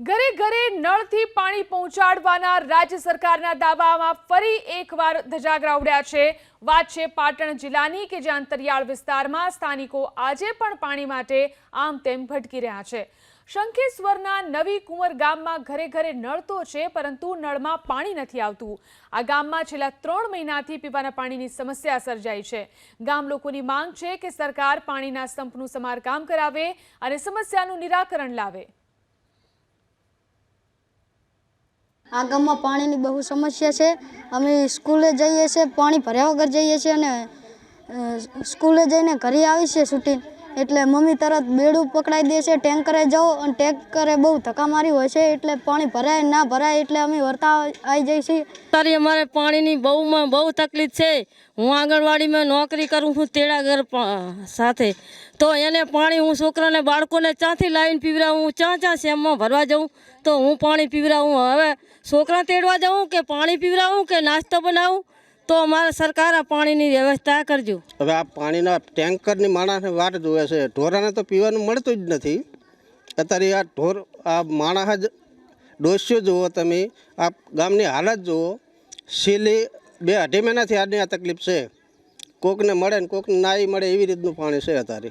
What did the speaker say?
ઘરે ઘરે નળથી પાણી પહોંચાડવાના રાજ્ય સરકારના દાવામાં ફરી એકવાર ધજાગરા ઉડ્યા છે. વાત છે પાટણ જિલ્લાની કે જ્યાં અંતરિયાળ વિસ્તારમાં સ્થાનિકો આજે પણ પાણી માટે આમ તેમ ભટકી રહ્યા છે. શંખેશ્વરના નવી કુંવર ગામમાં ઘરે ઘરે નળ તો છે, પરંતુ નળમાં પાણી નથી આવતું. આ ગામમાં છેલ્લા ત્રણ મહિનાથી પીવાના પાણીની સમસ્યા સર્જાઈ છે. ગામ લોકોની માંગ છે કે સરકાર પાણીના સંપનું સમારકામ કરાવે અને સમસ્યાનું નિરાકરણ લાવે. આ ગામમાં પાણીની બહુ સમસ્યા છે. અમે સ્કૂલે જઈએ છીએ, પાણી ભર્યા વગર જઈએ છીએ અને સ્કૂલે જઈને ઘરે આવીએ છીએ છૂટી એટલે મમ્મી તરત બેડું પકડાઈ દે છે, ટેન્કરે જાઓ અને ટેન્કરે બહુ ધક્કા મારી હોય છે, એટલે પાણી ભરાય ના ભરાય એટલે અમે વરતા આવી જઈએ છીએ. તારી અમારે પાણીની બહુમાં બહુ તકલીફ છે. હું આંગણવાડીમાં નોકરી કરું છું તેડા ઘર સાથે. તો એને પાણી હું છોકરાને બાળકોને ચાંથી લાવીને પીવડાવું ચાં ચાં શેમમાં ભરવા જાઉં? તો હું પાણી પીવડાવું, હવે છોકરા તેડવા જાઉં કે પાણી પીવડાવું કે નાસ્તો બનાવું? તો અમારે સરકાર આ પાણીની વ્યવસ્થા કરજો. હવે આ પાણીના ટેન્કરની માણસને વાટ જોવે છે. ઢોરાને તો પીવાનું મળતું જ નથી. અત્યારે આ ઢોર, આ માણસ જ ડોસ્યો જુઓ તમે. આ ગામની હાલત જુઓ. સીલી બે અઢી મહિનાથી આજની આ તકલીફ છે. કોકને મળે ને કોકને નાઈ મળે એવી રીતનું પાણી છે અત્યારે.